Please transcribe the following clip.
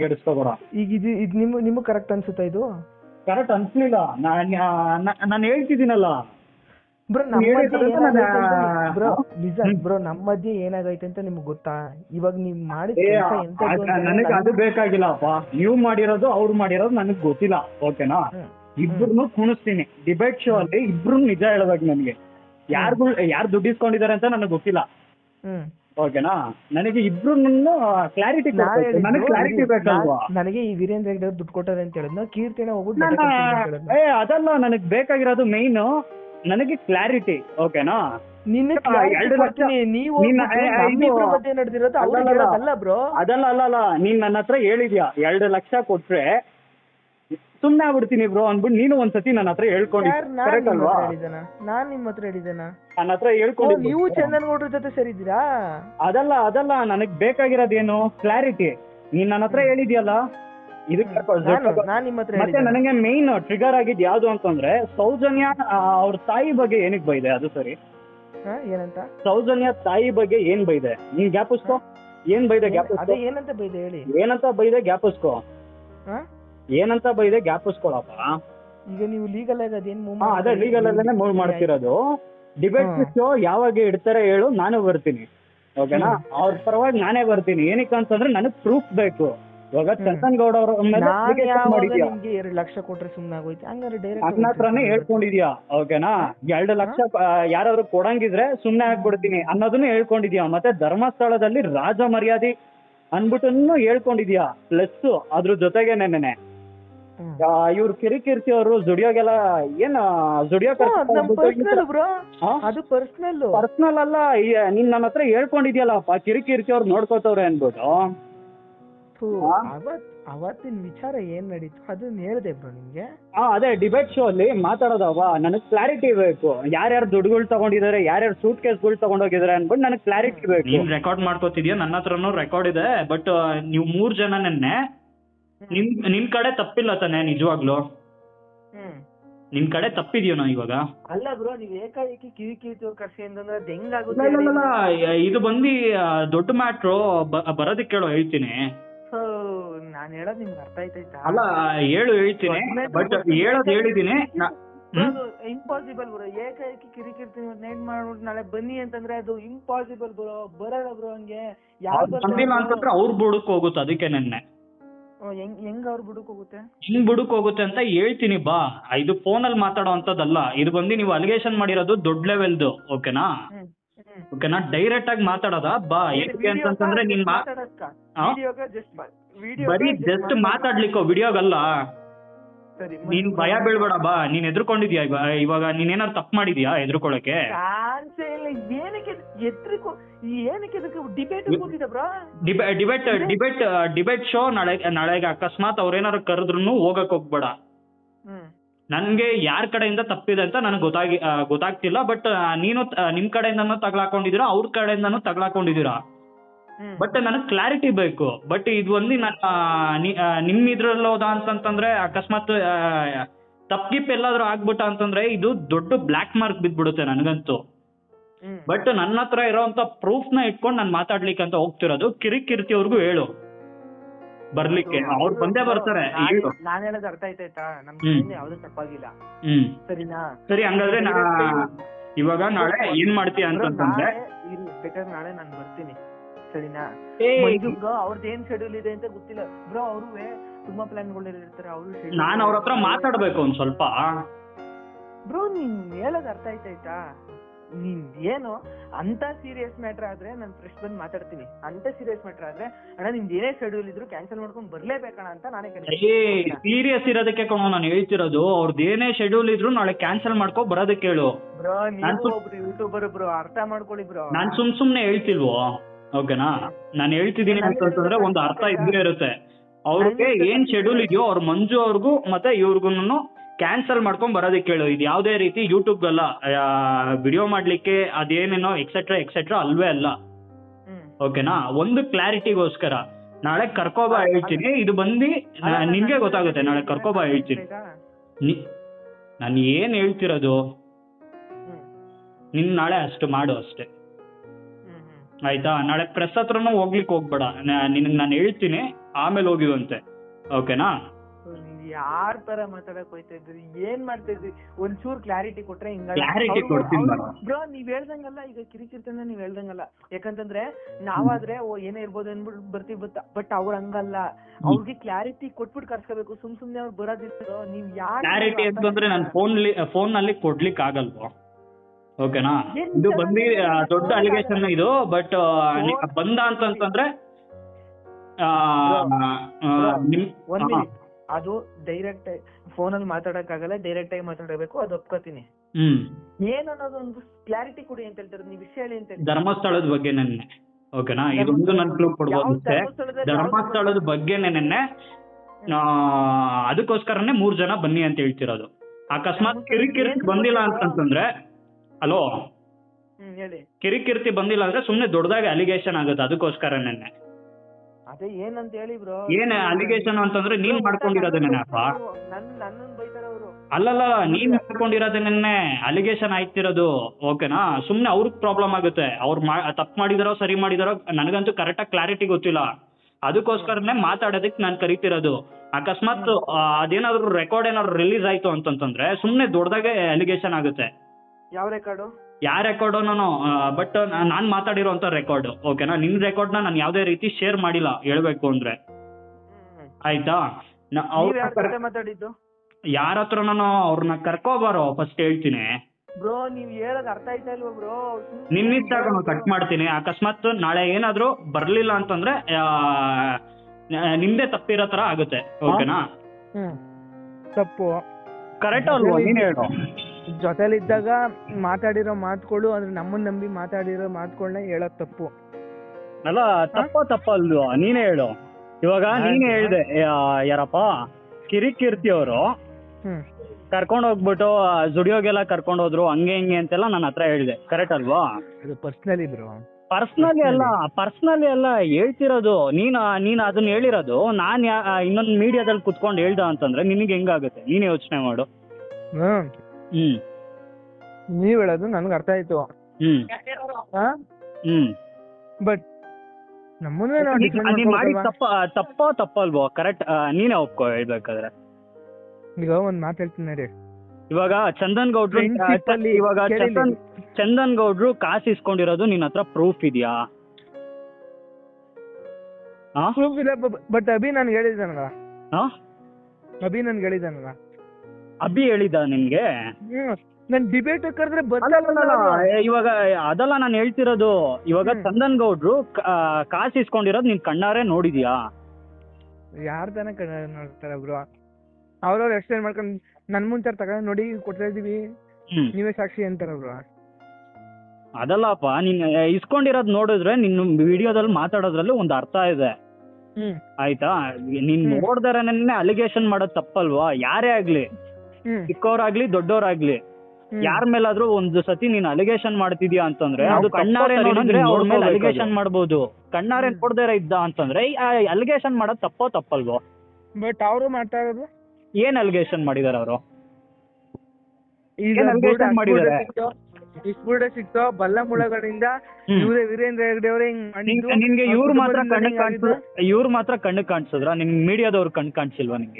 ಕೆಡಿಸ್ಕೋಬೇಡ ಈಗ ಇದು ಇದು ನಿಮ್ಮ ನಿಮಗೆ ಕರೆಕ್ಟ್ ಅನ್ಸುತ್ತಾ ಇದು? ಕರೆಕ್ಟ್ ಅನ್ಸ್ಲಿಲ್ಲ. ನಾನು ಹೇಳ್ತಿದ್ದೀನಲ್ಲ. ಬ್ರೋ ನಮ್ಮ ಹೇಳಿ ಮಧ್ಯೆ ಸ್ವಲ್ಪ ನಾನು- ಏನಾಗೈತೆ ಬ್ರೋ ನಿಜ. ಬ್ರೋ ನಮ್ಮ ಮಧ್ಯೆ ಏನಾಗೈತೆ ಅಂತ ನಿಮ್ಗೆ ಗೊತ್ತಾ? ಇವಾಗ ನೀವ್ ಮಾಡಿದ ಏ ಕೆಲಸ ಅಂತ ನನಗೆ ಅದು ಬೇಕಾಗಿಲ್ಲ ಬೇಕಾಗಿಲ್ಲಪ್ಪ. ನೀವು ಮಾಡಿರೋದು ಅವ್ರು ಮಾಡಿರೋದು ನನಗೆ ಗೊತ್ತಿಲ್ಲ. ಓಕೆನಾ. ಇಬ್ರು ಕುಣಿಸ್ತೀನಿ. ಡಿಬೇಟ್ ಶೋ ಅಲ್ಲಿ ಇಬ್ರು ನಿಜ ಹೇಳ್ಬೇಕು ನನಗೆ. ಯಾರ್ಗೂ ಯಾರು ದುಡ್ಡು ಇಸ್ಕೊಂಡಿದ್ದಾರೆ ಅಂತ ನನಗೆ ಗೊತ್ತಿಲ್ಲ. ಹ್ಮ್. ಓಕೆನಾ? ನನಗೆ ಇಬ್ರು ಕ್ಲಾರಿಟಿ ನಾನ್ ನನಗೆ ಕ್ಲಾರಿಟಿ ಬೇಕಲ್ವಾ? ನನಗೆ ಈ ವೀರೇಂದ್ರ ಹೆಗ್ಡೆ ಅವ್ರು ದುಡ್ಡು ಕೊಟ್ಟಾರೆ ಅಂತ ಹೇಳಿದ್ನ. ಕೀರ್ತಿನ ಹೋಗ್ಬಿಟ್ಟು. ಏ ಅದಲ್ಲ ನನಗೆ ಬೇಕಾಗಿರೋದು ಮೈನ್ ನನಗೆ ಕ್ಲಾರಿಟಿ ಓಕೆನಾ? ನಿನ್ನ ಎರಡು ಲಕ್ಷ- ನೀವು ನಡೆದಿರೋದು ಅದಲ್ಲ ಅಲ್ಲ. ಅಲ್ಲ ನೀನ್ ನನ್ನ ಹತ್ರ ಹೇಳಿದ್ಯಾ? ಎರಡು ಲಕ್ಷ ಕೊಟ್ರೆ ಸುಮ್ನೆ ಆಗ್ಬಿಡ್ತೀನಿ ಬ್ರೋ ಅಂದ್ಬಿಟ್ಟು ನೀನು ಒಂದ್ಸತಿ ನನ್ನ ಹತ್ರ ಹೇಳ್ಕೊಂಡಿದ್ಯ ನಾನ್ ಕರೆಕ್ಟ್ ಅಲ್ವಾ? ಹತ್ರ ಹೇಳಿದನ ನಾನ್ ನಿಮ್ಮ ಹತ್ರ ಹೇಳಿದನ ನನ್ನ ಹತ್ರ ಓ, ಹೇಳ್ಕೊಂಡಿದ್ಯ ನೀವು ಚಂದನ್ ಗೌಡ್ರ ಜೊತೆ ಸೇರಿದ್ದೀರಾ? ಅದಲ್ಲ ಅದಲ್ಲ ನನಗ್ ಬೇಕಾಗಿರೋದೇನು? ಕ್ಲಾರಿಟಿ ನೀನ್ ನನ್ನ ಹತ್ರ ಹೇಳಿದ್ಯಲ್ಲ? ಮತ್ತೆ ನನಗೆ ಮೇನ್ ಟ್ರಿಗರ್ ಆಗಿದ್ ಯಾವ್ದು ಅಂತಂದ್ರೆ ಸೌಜನ್ಯ ಅವ್ರ ತಾಯಿ ಬಗ್ಗೆ ಏನಕ್ ಬೈದೆ? ಅದು ಸರಿ. ಏನಂತ? ಸೌಜನ್ಯ ತಾಯಿ ಬಗ್ಗೆ ಏನ್ ಬೈದೆ? ನೀನ್ ಗ್ಯಾಪಿಸ್ಕೋ ಏನ್ ಬೈದೆ ಗ್ಯಾಪಿಸ್ಕೋ ಏನಂತ ಬೈದೆ ಹೇಳಿ? ಏನಂತ ಬೈದೆ ಗ್ಯಾಪಿಸ್ಕೋ ಹಾ? ಏನಂತ ಬೈದೆ ಗ್ಯಾಪಿಸ್ಕೊಳಪ್ಪ ಈಗ ನೀವು ಲೀಗಲ್ ಆಗಿ ಅದೇನ್ ಮೂವ್ ಹಾ ಅದೇ ಲೀಗಲ್ ಅಲ್ಲೇ ಮೂವ್ ಮಾಡ್ತಿರೋದು. ಡಿಬೇಟ್. ಶೋ ಯಾವಾಗ ಇಡ್ತಾರೆ ಹೇಳು ನಾನು ಬರ್ತೀನಿ. ಓಕೆನಾ ಅವ್ರ ಪರವಾಗಿ ನಾನೇ ಬರ್ತೀನಿ. ಏನಕ್ಕೆ ಅಂತಂದ್ರೆ ನನಗ್ ಪ್ರೂಫ್ ಬೇಕು. ಇವಾಗ. ಚಂದನ್ ಗೌಡ ಅವ್ರ ಎರಡ್ ಲಕ್ಷ ಕೊಟ್ರೆ ಸುಮ್ಮನೆ ಆಗೋಯ್ತು. ಹಂಗಾರೆ ಹತ್ರನೇ ಹೇಳ್ಕೊಂಡಿದ್ಯಾ? ಓಕೆನಾ ಎರಡು ಲಕ್ಷ ಯಾರಾದ್ರೂ ಕೊಡಂಗಿದ್ರೆ ಸುಮ್ನೆ ಆಗ್ಬಿಡ್ತೀನಿ ಅನ್ನೋದನ್ನು ಹೇಳ್ಕೊಂಡಿದ್ಯಾ? ಮತ್ತೆ ಧರ್ಮಸ್ಥಳದಲ್ಲಿ ರಾಜ ಮರ್ಯಾದೆ ಅನ್ಬಿಟ್ಟು ಹೇಳ್ಕೊಂಡಿದ್ಯಾ? ಪ್ಲಸ್ ಅದ್ರ ಜೊತೆಗೆ ನೆನ್ನೆ ಇವ್ರು ಕಿರಿಕೀರ್ತಿ ಅವರು ಜುಡಿಯೋಗೆಲ್ಲ ಏನ್ ಜುಡಿಯೋ ಬ್ರೋ. ಅದು ಪರ್ಸನಲ್ ಪರ್ಸನಲ್ ಅಲ್ಲ ಈ- ನೀನ್ ನನ್ನ ಹತ್ರ ಹೇಳ್ಕೊಂಡಿದ್ಯಲ್ಲಪ್ಪ ಕಿರಿಕೀರ್ತಿ ಅವ್ರು ನೋಡ್ಕೋತವ್ರೆ ಅನ್ಬಿಟ್ಟು? ಅವತ್ ಅವತ್ತಿನ ವಿಚಾರ ಏನ್ ನಡೀತು? ಅದನ್ನ ಹೇಳ್ದೆ ಬ್ರೋ ನಿಮ್ಗೆ. ಹಾ ಅದೇ ಡಿಬೇಟ್ ಶೋ ಅಲ್ಲಿ ಮಾತಾಡೋದವ ನನಗ್ ಕ್ಲಾರಿಟಿ ಬೇಕು. ಯಾರ್ಯಾರು ದುಡ್ಡುಗಳು ತಗೊಂಡಿದ್ದಾರೆ ಯಾರ್ಯಾರು ಸೂಟ್ ಕೇಸ್ಗಳು ತಗೊಂಡೋಗಿದ್ದಾರೆ ಅನ್ಬಿಟ್ಟು ನನಗ್ ಕ್ಲಾರಿಟಿ ಬೇಕು. ನೀನ್ ರೆಕಾರ್ಡ್ ಮಾಡ್ಕೋತಿದ್ಯಾ? ನನ್ನ ಹತ್ರನು ರೆಕಾರ್ಡ್ ಇದೆ. ಬಟ್ ನೀವು ಮೂರ್ ಜನ ನೆನ್ನೆ ನಿನ್ ನಿನ್ ಕಡೆ ತಪ್ಪಿಲ್ಲ ತಾನೆ ನಿಜವಾಗ್ಲು. ಹ್ಮ್. ನಿನ್ ಕಡೆ ತಪ್ಪಿದ್ಯೋನೋ ಇವಾಗ? ಅಲ್ಲ ಬ್ರೋ ನೀವ್ ಏಕಾಏಕಿ ಕಿವಿ ಕಿವಿತವ್ರ ಕರ್ಸಿ ಅಂತಂದ್ರೆ ಅದ್ ಹೆಂಗಾಗುತ್ತೆ. ಇದು ಬಂದು ದೊಡ್ಡ ಮ್ಯಾಟ್ರು ಬರೋದಕ್ಕೆ ಕೇಳೋ ಹೇಳ್ತೀನಿ. So, ನಾನ್ ಹೇಳೋದ್ ನಿಮ್ಗೆ ಅರ್ಥ ಆಯ್ತಾಯ್ತಾ? ಅಲ್ಲ ಹೇಳು ಹೇಳ್ತೀನಿ. ಬಟ್ ಹೇಳೋದ್ ಹೇಳಿದೀನಿ ನಾ- ಹ್ಮ್? Impossible bro. ಏಕಾಏಕಿ ಕಿರಿಕಿರ್ತೀನಿ ನೈಟ್ ಮಾಡ್ಬಿಟ್ಟು ನಾಳೆ ಬನ್ನಿ ಅಂತಂದ್ರೆ ಅದು ಇಂಪಾಸಿಬಲ್ ಬ್ರೋ. ಬರಲ್ಲ ಬ್ರೋ ಹಂಗೆ. ಯಾರು ಅವ್ರು ಬಂದಿಲ್ಲ ಅಂತಂದ್ರೆ ಅವ್ರ ಬುಡಕ್ ಹೋಗುತ್ತೆ ಅದಕ್ಕೆ ನೆನ್ನೆ. ಹೆಂಗ್ ಹೆಂಗ್ ಅವ್ರ ಬುಡಕ್ ಹೋಗುತ್ತೆ? ಬುಡಕ್ ಹೋಗುತ್ತೆ ಅಂತ ಹೇಳ್ತೀನಿ ಬಾ. ಇದು ಫೋನಲ್ಲಿ ಮಾತಾಡೋ ಅಂತದಲ್ಲ ಇದು ಬಂದು ನೀವು ಅಲಿಗೇಷನ್ ಮಾಡಿರೋದು ದೊಡ್ಡ ಲೆವೆಲ್ದು ಓಕೆನಾ? ಹ್ಮ್ ಹ್ಮ್. ಓಕೆನಾ? ಡೈರೆಕ್ಟ್ ಆಗಿ ಮಾತಾಡೋದ? ಬಾ ಏನಕ್ಕೆ ಅಂತಂದ್ರೆ ನೀನ್ ಮಾ ಆ? ವಿಡಿಯೋಗ ಜಸ್ಟ್ ವಿಡಿಯೋ ಬರೀ ಜಸ್ಟ್ ಮಾತಾಡ್ಲಿಕ್ಕೋ ವಿಡಿಯೋಗಲ್ಲ? ಸರಿ ನೀನ್ ಭಯ ಬೀಳ್ಬೇಡ ಬಾ. ನೀನ್ ಎದ್ರುಕೊಂಡಿದ್ಯಾ ಇವ- ಇವಾಗ ಏನಾದ್ರು ತಪ್ಪು ಮಾಡಿದ್ಯಾ ಎದ್ರುಕೊಳಕ್ಕೆ ಚಾನ್ಸೇ ಇಲ್ಲ ಏನಕ್ಕೆ ಎತ್ರಕ್ಕೂ ಏನಕ್ಕೆ ಇದಕ್ಕೆ ಡಿಬೇಟ್ ಕೂತಿದೆ ಬ್ರೋ? ಡಿಬೇಟ್ ಡಿಬೇಟ್ ಡಿಬೇಟ್ ಶೋ ನಾಳೆ ನಾಳೆಗೆ ಅಕಸ್ಮಾತ್ ಅವ್ರೇನಾರು ಕರೆದ್ರು ಹೋಗಕ್ ಹೋಗ್ಬೇಡ. ನನ್ಗೆ ಯಾರ ಕಡೆಯಿಂದ ತಪ್ಪಿದೆ ಅಂತ ನನಗೆ ಗೊತ್ತಾಗಿ ಗೊತ್ತಾಗ್ತಿಲ್ಲ ಬಟ್ ನೀನು ನಿಮ್ ಕಡೆಯಿಂದನೂ ತಗ್ಲಾಕೊಂಡಿದೀರಾ ಅವ್ರ ಕಡೆಯಿಂದನೂ ತಗ್ಲಾಕೊಂಡಿದೀರಾ ಹ್ಮ್. ಬಟ್ ನನಗೆ ಕ್ಲಾರಿಟಿ ಬೇಕು. ಬಟ್ ಇದು ಒಂದು ನಿಮ್ ಇದ್ರಲ್ಲಿ ಹೋದ ಅಂತಂತಂದ್ರೆ ಅಕಸ್ಮಾತ್ ತಪ್ಪಿಪ್ ಎಲ್ಲಾದ್ರೂ ಆಗ್ಬಿಟ್ಟ ಅಂತಂದ್ರೆ ಇದು ದೊಡ್ಡ ಬ್ಲಾಕ್ ಮಾರ್ಕ್ ಬಿದ್ಬಿಡುತ್ತೆ ನನಗಂತೂ. ಬಟ್ ನನ್ನ ಹತ್ರ ಇರೋಂತ ಪ್ರೂಫ್ನ ಇಟ್ಕೊಂಡು ನಾನು ಮಾತಾಡ್ಲಿಕ್ಕೆ ಅಂತ ಹೋಗ್ತಿರೋದು. ಕಿರಿಕಿರ್ತಿ ಅವ್ರಿಗೂ ಹೇಳು. ಬರ್ಲಿಕ್ಕೆ. ಅವ್ರು ಬಂದೇ ಬರ್ತಾರೆ. ಹೇಳು. ನಾನು ಹೇಳೋದು ಅರ್ಥ ಆಯ್ತಾಯ್ತಾ ನಮ್ ಹ್ಮ್. ಕಡೆಯಿಂದ ಯಾವ್ದು ತಪ್ಪಾಗಿಲ್ಲ. ಹ್ಮ್. ಸರಿನಾ? ಸರಿ ಹಂಗಾದ್ರೆ ನಾ ಇವಾಗ ನಾಳೆ ಏನ್ ಮಾಡ್ತೀಯ ಅಂತಂತಂದ್ರೆ ನಾಳೆ ಬೇಕಾದ್ರೆ ನಾಳೆ ನಾನು ಬರ್ತೀನಿ. ಸರಿನಾ? ಏ ಬ್ರೋ ಅವ್ರದ್ದು ಏನ್ ಶೆಡ್ಯೂಲ್ ಇದೆ ಅಂತ ಗೊತ್ತಿಲ್ಲ. ಬ್ರೋ ಅವರು ತುಂಬಾ ಪ್ಲಾನ್ ಇರ್ತಾರೆ. ಅವರು ನಾನ್ ಅವ್ರ ಹತ್ರ ಮಾತಾಡ್ಬೇಕು ಒಂದ್ ಸ್ವಲ್ಪ. ಬ್ರೋ ನೀನ್ ಹೇಳೋದ್ ಅರ್ಥ ಆಯ್ತಾಯ್ತಾ ನೀನ್ ಏನು ಅಂತ ಸೀರಿಯಸ್ ಮ್ಯಾಟರ್ ಆದ್ರೆ ನಾನು ಫ್ರೆಶ್ ಬಂದ್ ಮಾತಾಡ್ತೀನಿ. ಅಂತ ಸೀರಿಯಸ್ ಮ್ಯಾಟರ್ ಆದ್ರೆ ಅಣ್ಣ ನಿಮ್ದು ಏನೇ ಶೆಡ್ಯೂಲ್ ಇದ್ರು ಕ್ಯಾನ್ಸಲ್ ಮಾಡ್ಕೊಂಡ್ ಬರ್ಲೇಬೇಕಣ ಅಂತ ನಾನೇ ಏ ಸೀರಿಯಸ್ ಇರೋದಕ್ಕೆ ಕಣೋ ನಾನು ಹೇಳ್ತಿರೋದು ಅವ್ರದ್ದು ಏನೇ ಶೆಡ್ಯೂಲ್ ಇದ್ರು ನಾಳೆ ಕ್ಯಾನ್ಸಲ್ ಮಾಡ್ಕೊ ಬರೋದಕ್ಕೆ ಹೇಳು ಬ್ರೋ ನೀವು ಒಬ್ರು ಯೂಟ್ಯೂಬರ್ ಬ್ರೋ ಅರ್ಥ ಮಾಡ್ಕೊಳ್ಳಿ ಬ್ರೋ. ನಾನ್ ಸುಮ್ ಸುಮ್ನೆ ಹೇಳ್ತಿಲ್ವೋ? ಓಕೆನಾ? ನಾನು ಹೇಳ್ತಿದ್ದೀನಿ ಅಂತಂದ್ರೆ ಒಂದು ಅರ್ಥ ಇದ್ದೇ ಇರುತ್ತೆ. ಅವ್ರಿಗೆ ಏನ್ ಶೆಡ್ಯೂಲ್ ಇದೆಯೋ ಅವ್ರ ಮಂಜು ಅವ್ರಿಗೂ ಮತ್ತೆ ಇವ್ರಿಗೂ ಕ್ಯಾನ್ಸಲ್ ಮಾಡ್ಕೊಂಡ್ ಬರೋದಕ್ಕೆ ಹೇಳು ಇದು ಯಾವುದೇ ರೀತಿ ಯೂಟ್ಯೂಬ್ ಅಲ್ಲ ವಿಡಿಯೋ ಮಾಡ್ಲಿಕ್ಕೆ ಅದೇನೇನೋ ಎಕ್ಸೆಟ್ರಾ ಎಕ್ಸೆಟ್ರಾ ಅಲ್ವೇ ಅಲ್ಲ. ಓಕೆನಾ ಒಂದು ಕ್ಲಾರಿಟಿಗೋಸ್ಕರ. ನಾಳೆ ಕರ್ಕೋಬಾ ಹೇಳ್ತೀನಿ. ಇದು ಬಂದು ನಿನ್ಗೆ ಗೊತ್ತಾಗುತ್ತೆ. ನಾಳೆ ಕರ್ಕೋಬಾ ಹೇಳ್ತೀನಿ. ನಾನು ಏನ್ ಹೇಳ್ತಿರೋದು? ನಿನ್ ನಾಳೆ ಅಷ್ಟು ಮಾಡು ಅಷ್ಟೇ. ಆಯ್ತಾ? ನಾಳೆ ಪ್ರೆಸ್ ಹತ್ರನೂ ಹೋಗ್ಲಿಕ್ಕೆ ಹೋಗ್ಬೇಡ. ನಿನಗೆ ನಾನು ಹೇಳ್ತೀನಿ. ಆಮೇಲೆ ಹೋಗಿವಂತೆ ಓಕೆನಾ ಯಾರ್ ತರ ಮಾತಾಡಕ್ ಹೋಯ್ತಾ ಇದ್ರಿ? ಏನ್ ಮಾಡ್ತಾ ಇದ್ರಿ? ಒಂಚೂರ್ ಕ್ಲಾರಿಟಿ ಕೊಟ್ರೆ ಹಿಂಗ ಬ್ರೋ ನೀವ್ ಹೇಳ್ದಂಗಲ್ಲ ಈಗ ಕಿರಿಕಿರ್ತಂದ್ರೆ ನೀವ್ ಹೇಳ್ದಂಗಲ್ಲ. ಯಾಕಂತಂದ್ರೆ ನಾವಾದ್ರೆ ಓ ಏನೇ ಇರ್ಬೋದು ಅನ್ಬಿಟ್ಟು ಬರ್ತೀವಿ ಬಟ್ ಬಟ್ ಅವ್ರ ಹಂಗಲ್ಲ. ಅವ್ರಿಗೆ ಕ್ಲಾರಿಟಿ ಕೊಟ್ಬಿಟ್ಟು ಕರ್ಸ್ಕೋಬೇಕು. ಸುಮ್ ಸುಮ್ನೆ ಅವ್ರು ಬರೋದಿತ್ತು ನೀವ್ ಯಾರ್ ಕ್ಲಾರಿಟಿ ಅಂತಂದ್ರೆ ನಾನು ಫೋನ್ ಫೋನ್ನಲ್ಲಿ ಕೊಡ್ಲಿಕ್ ಆಗಲ್ವಾ? ಓಕೆನಾ ಇದು ಬಂದು ದೊಡ್ಡ ಅಲಿಗೇಷನ್ ಇದು ಬಟ್ ಬಂದ ಅಂತಂತಂದ್ರೆ ನಿಮ್ ಅದು ಡೈರೆಕ್ಟ್ ಫೋನ್ ಅಲ್ಲಿ ಮಾತಾಡಕ್ ಆಗಲ್ಲ ಡೈರೆಕ್ಟ್ ಆಗಿ ಮಾತಾಡಬೇಕು ಅದು ಒಪ್ಕೋತೀನಿ. ಹ್ಮ್. ಏನ್ ಅನ್ನೋದೊಂದು ಕ್ಲಾರಿಟಿ ಕೊಡಿ ಅಂತ ಹೇಳ್ತಾರೆ ನೀವು ವಿಷಯ ಹೇಳಿ ಅಂತ ಧರ್ಮಸ್ಥಳದ ಬಗ್ಗೆ ನೆನ್ನೆ ಓಕೆನಾ ಇದೊಂದು ನನ್ ಕ್ಲೂ ಕೊಡ್ಬೋದು ಧರ್ಮಸ್ಥಳದ ಬಗ್ಗೆ ನೆನ್ನೆ ಅದಕ್ಕೋಸ್ಕರನೇ ಮೂರ್ ಜನ ಬನ್ನಿ ಅಂತ ಹೇಳ್ತಿರೋದು. ಅಕಸ್ಮಾತ್ ಕಿರಿಕಿರಿ ಬಂದಿಲ್ಲ ಅಂತಂದ್ರೆ ಹೇಳಿ. ಕಿರಿಕಿರಿತಿ ಬಂದಿಲ್ಲ ಅಂದ್ರೆ ಸುಮ್ನೆ ದೊಡ್ಡದಾಗಿ ಅಲಿಗೇಷನ್ ಆಗುತ್ತೆ ಅದಕ್ಕೋಸ್ಕರ ನೆನ್ನೆ. ಅದೇ ಏನಂತ ಹೇಳಿ ಬ್ರೋ ಏನ್ ಅಲಿಗೇಷನ್ ಅಂತಂದ್ರೆ ನೀನ್ ಮಾಡ್ಕೊಂಡಿರೋದೇನೇನಪ್ಪ ನನ್ ನನ್ನನ್ ಬೈತಾರ ಅವರು. ಅಲ್ಲಲ್ಲ ನೀನ್ ಮಾಡ್ಕೊಂಡಿರೋದೇನೆ ಅಲಿಗೇಷನ್ ಆಯ್ತಿರೋದು ಓಕೆನಾ? ಸುಮ್ನೆ ಅವ್ರಿಗೆ ಪ್ರಾಬ್ಲಮ್ ಆಗುತ್ತೆ. ಅವ್ರು ಮಾ ತಪ್ಪು ಮಾಡಿದಾರೋ ಸರಿ ಮಾಡಿದಾರೋ ನನಗಂತೂ ಕರೆಕ್ಟಾಗಿ ಕ್ಲಾರಿಟಿ ಗೊತ್ತಿಲ್ಲ. ಅದಕ್ಕೋಸ್ಕರನೇ ಮಾತಾಡೋದಕ್ಕೆ ನಾನು ಕರಿತಿರೋದು. ಅಕಸ್ಮಾತ್ ಅದೇನಾದ್ರು ರೆಕಾರ್ಡ್ ಏನಾದ್ರು ರಿಲೀಸ್ ಆಯ್ತು ಅಂತಂತಂದ್ರೆ ಸುಮ್ನೆ ದೊಡ್ಡದಾಗೆ ಅಲಿಗೇಷನ್ ಆಗುತ್ತೆ. ಯಾವ ರೆಕಾರ್ಡು ರೆಕಾರ್ಡ್ ನಾನು ಬಟ್ ನಾನ್ ಮಾತಾಡಿರೋಂಥ ರೆಕಾರ್ಡ್ ಓಕೆನಾ ನಿನ್ ರೆಕಾರ್ಡ್ ನಾನು ಯಾವುದೇ ರೀತಿ ಶೇರ್ ಮಾಡಿಲ್ಲ ಹೇಳ್ಬೇಕು ಅಂದ್ರೆ. ಆಯ್ತಾ? ಯಾರ ಮಾತಾಡಿದ್ದು? ಯಾರ ಹತ್ರ ನಾನು ಅವ್ರನ್ನ ಕರ್ಕೋಬಾರೋ ಫಸ್ಟ್ ಹೇಳ್ತೀನಿ. ಬ್ರೋ ನೀವ್ ಹೇಳೋದ್ ಅರ್ಥ ಆಯ್ತಾ ಇಲ್ವಾ ಬ್ರೋ? ಕಟ್ ಮಾಡ್ತೀನಿ. ಅಕಸ್ಮಾತ್ ನಾಳೆ ಏನಾದ್ರು ಬರ್ಲಿಲ್ಲ ಅಂತಂದ್ರೆ ನಿಮ್ದೇ ತಪ್ಪಿರೋ ತರ ಆಗುತ್ತೆ ಓಕೆನಾ ತಪ್ಪು. ಕರೆಕ್ಟ್ ಅಲ್ವಾ ನೀನ್ ಹೇಳು. ಜೊತೆಲಿದ್ದಾಗ ಮಾತಾಡಿರೋ ಮಾತುಗಳು ಅಂದ್ರೆ ನಮ್ಮನ್ನ ನಂಬಿ ಮಾತಾಡಿರೋ ಮಾತುಗಳನ್ನ ಹೇಳೋದ್ ತಪ್ಪು. ಅಲ್ಲ ತಪ್ಪ ತಪ್ಪಲ್ದು ನೀನೇ ಹೇಳು. ಇವಾಗ ನೀನೇ ಹೇಳ್ದೆ ಯಾರಪ್ಪ ಕಿರಿಕಿರ್ತಿ ಅವರು. ಕರ್ಕೊಂಡ್ ಹೋಗ್ಬಿಟ್ಟು ಜುಡಿಯೋಗೆಲ್ಲ ಕರ್ಕೊಂಡ್ ಹೋದ್ರು ಹಂಗೆ ಹಿಂಗೆ ಅಂತೆಲ್ಲ ನನ್ನ ಹತ್ರ ಹೇಳಿದೆ. ಕರೆಕ್ಟ್ ಅಲ್ವಾ? ಪರ್ಸನಲಿ ಬ್ರೋ ಪರ್ಸ್ನಲಿ ಅಲ್ಲ ಪರ್ಸ್ನಲಿ ಅಲ್ಲ ಹೇಳ್ತಿರೋದು. ನೀನ್ ನೀನ್ ಅದನ್ನ ಹೇಳಿರೋದು. ನಾನ್ ಇನ್ನೊಂದ್ ಇನ್ನೊಂದು ಮೀಡಿಯಾದಲ್ಲಿ ಕುತ್ಕೊಂಡು ಹೇಳ್ದ ಅಂತಂದ್ರೆ ನಿನಗೆ ಹೆಂಗಾಗುತ್ತೆ? ನೀನೇ ಯೋಚನೆ ಮಾಡು. ಹ್ಮ್. ನೀವ್ ಹೇಳೋದು ನನ್ಗೆ ಅರ್ಥ ಆಯ್ತು. ಹ್ಮ್. ಹ್ಮ್. ಬಟ್ ನಮ್ಮನ್ನೇ ನಾವು ನೀ- ತಪ್ಪ ತಪ್ಪ ತಪ್ಪಲ್ವೋ ಕರೆಕ್ಟ್ ನೀನೇ ಒಪ್ಕೋ ಹೇಳ್ಬೇಕಾದ್ರೆ. ಈಗ ಒಂದ್ ಮಾತು ಹೇಳ್ತೀನಿ ನೋಡಿ ಇವಾಗ ಚಂದನ್ ಗೌಡ್ರು Friendship ಅಲ್ಲಿ ಇವಾಗ ಕೇಳಿಲ್ಲಿ. ಚಂದನ್ ಚಂದನ್ ಗೌಡ್ರು ಕಾಸು ಇಸ್ಕೊಂಡಿರೋದು ನಿನ್ನ ಹತ್ರ ಪ್ರೂಫ್ ಇದೆಯಾ? ಪ್ರೂಫ್ ಇದೆ ಬಟ್ ಅಭಿ ನನ್ಗೆ ಹೇಳಿದಾನಲ್ಲ ಹಾ ಅಭಿ ನನ್ಗೆ ಹೇಳಿದಾನಲ್ಲ ಅಭಿ ಹೇಳಿದ ನಿಮ್ಗೆ ನನ್ ಡಿಬೇಟ್ ಕರೆದ್ರೆ ಏ, ಇವಾಗ ಅದಲ್ಲ ನಾನು ಹೇಳ್ತಿರೋದು. ಇವಾಗ ಹ್ಮ್. ಚಂದನ್ ಗೌಡ್ರು ಕಾಸ್ ಇಸ್ಕೊಂಡಿರೋದು ನೀನ್ ಕಣ್ಣಾರೆ ನೋಡಿದ್ಯಾ? ಯಾರ ತನ ನೋಡ್ತಾರೆ ಬ್ರೋ? ಅವ್ರವ್ರು ಎಕ್ಸ್ಪ್ಲೇನ್ ಮಾಡ್ಕೊಂಡು ನನ್ ಮುಂಚೆ ತಗೊಂಡ್ ನೋಡಿ ಕೊಡ್ತಾ ಇದೀವಿ ಹ್ಮ್. ನೀವೇ ಸಾಕ್ಷಿ ಅಂತಾರ ಬ್ರೋ. ಅದಲ್ಲಪ್ಪ ನೀನ್ ಇಸ್ಕೊಂಡಿರೋದ್ ನೋಡಿದ್ರೆ ನಿನ್ ವಿಡಿಯೋದಲ್ಲಿ ಮಾತಾಡೋದ್ರಲ್ಲಿ ಒಂದು ಅರ್ಥ ಇದೆ. ಹ್ಮ್. ಆಯ್ತಾ? ನೀನ್ ಹ್ಮ್. ನೋಡ್ದಾರನೇ ಅಲಿಗೇಷನ್ ಮಾಡೋದ್ ತಪ್ಪಲ್ವಾ? ಯಾರೇ ಆಗ್ಲಿ. ಚಿಕ್ಕವರಾಗ್ಲಿ ದೊಡ್ಡವರಾಗ್ಲಿ. ಯಾರ ಮೇಲಾದ್ರೂ ಒಂದು ಸತಿ ನೀನ್ ಅಲಿಗೇಷನ್ ಮಾಡ್ತಿದ್ಯಾ ಅಂತಂದ್ರೆ ಅದು ಕಣ್ಣಾರೆ ನೋಡಿದ್ರೆ ಅವ್ರ ಮೇಲೆ ಅಲಿಗೇಷನ್ ಮಾಡ್ಬೋದು. ಕಣ್ಣಾರೆ ನೋಡ್ದೇ ಇದ್ದ ಅಂತಂದ್ರೆ ಅಲಿಗೇಷನ್ ಮಾಡೋದ್ ತಪ್ಪೋ ತಪ್ಪಲ್ವೋ? ಬಟ್ ಅವರು ಮಾಡ್ತಾ ಇರೋದು? ಏನ್ ಅಲಿಗೇಷನ್ ಮಾಡಿದಾರ ಅವರು? ಸಿಕ್ತೋ? ಬಲ್ಲ ಮುಳಗಳಿಂದ ಇವರೇ ವೀರೇಂದ್ರ ಹೆಗ್ಡೆ ಅವರೇ ನಿನ್ಗೆ ಇವ್ರು ಮಾತ್ರ ಕಣ್ಣು. ಕಾಣಿಸಿದ್ರ ಇವ್ರು ಮಾತ್ರ ಕಣ್ಣು ಕಾಣಿಸಿದ್ರ? ನಿನ್ ಮೀಡಿಯಾದವ್ರು ಕಣ್ಣು ಕಾಣಿಸಿಲ್ವಾ ನಿನ್ಗೆ